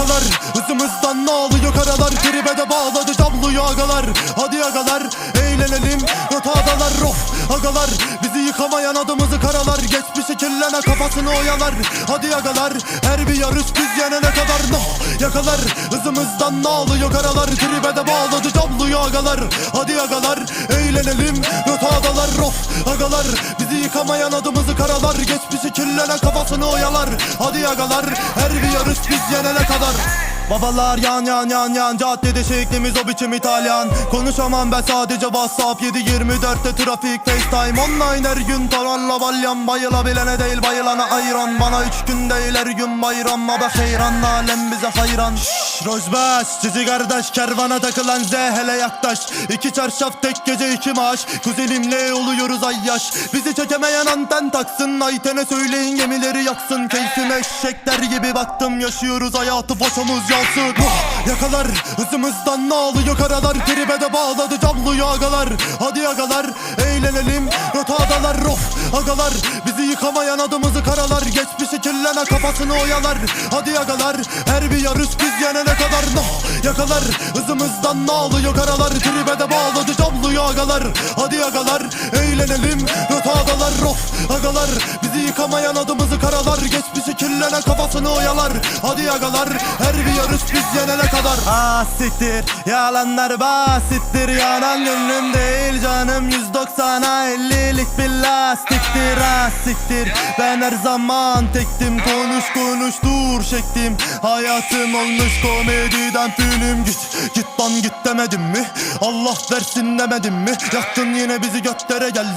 agalar Hızımızdan ne alıyor karalar? Tribe de bağladı cabluyu agalar. Hadi agalar eğlenelim. Rotadalar of agalar. Bizi yıkamayan adımızı karalar. Geçmişi kirlene kafasını oyalar. Hadi agalar her bir yarış biz yenene kadar. No Yakalar. Hızımızdan ne alıyor karalar? Tribe de bağladı cabluyu agalar. Hadi agalar eğlenelim. Of agalar Bizi yıkamayan adımızı karalar. Geçmişi kirlene kafasını oyalar. Hadi agalar her bir yarış biz yenene kadar. Babalar yan yan yan yan Caddede şeklimiz o biçim İtalyan. Konuşamam ben sadece WhatsApp 7-24'te trafik FaceTime Online her gün taranla balyan. Bayılabilene değil bayılana ayran. Bana üç gün değil her gün bayram Ama heyran alem bize hayran. Şşş Rojbaş Cici kardeş kervana takılan Z hele yaklaş İki çarşaf tek gece iki maaş. Kuzenimle oluyoruz ay yaş Bizi çekemeyen anten taksın Ayten'e söyleyin gemileri yaksın. Keyfime eşekler gibi baktım Yaşıyoruz hayatı başımız yansın. Vah! Yakalar hızımızdan ne alıyor karalar? Tribe de bağladı camluyu agalar Hadi agalar eğlenelim Rotadalar of agalar Bizi yıkamayan adımızı karalar. Geçmişi kirlene kafasını oyalar. Hadi agalar her bir yarış biz yenene kadar no Yakalar. Hızımızdan ne alıyor karalar. Tribe de bağladı camluyu agalar. Hadi agalar eğlenelim. Rotadalar of agalar. Bizi yıkamayan adımızı karalar. Geçmişi kirlene kafasını oyalar. Hadi agalar her bir yarış biz yenene kadar. Ah siktir. Yalanlar basittir Yanan gönlüm 190'a 50'lik bir lastiktir Ah siktir. Ben her zaman tektim Konuş konuş dur çektim Hayatım olmuş komediden film Git git lan git demedim mi? Allah versin demedim mi? Yaktın yine bizi götlere gel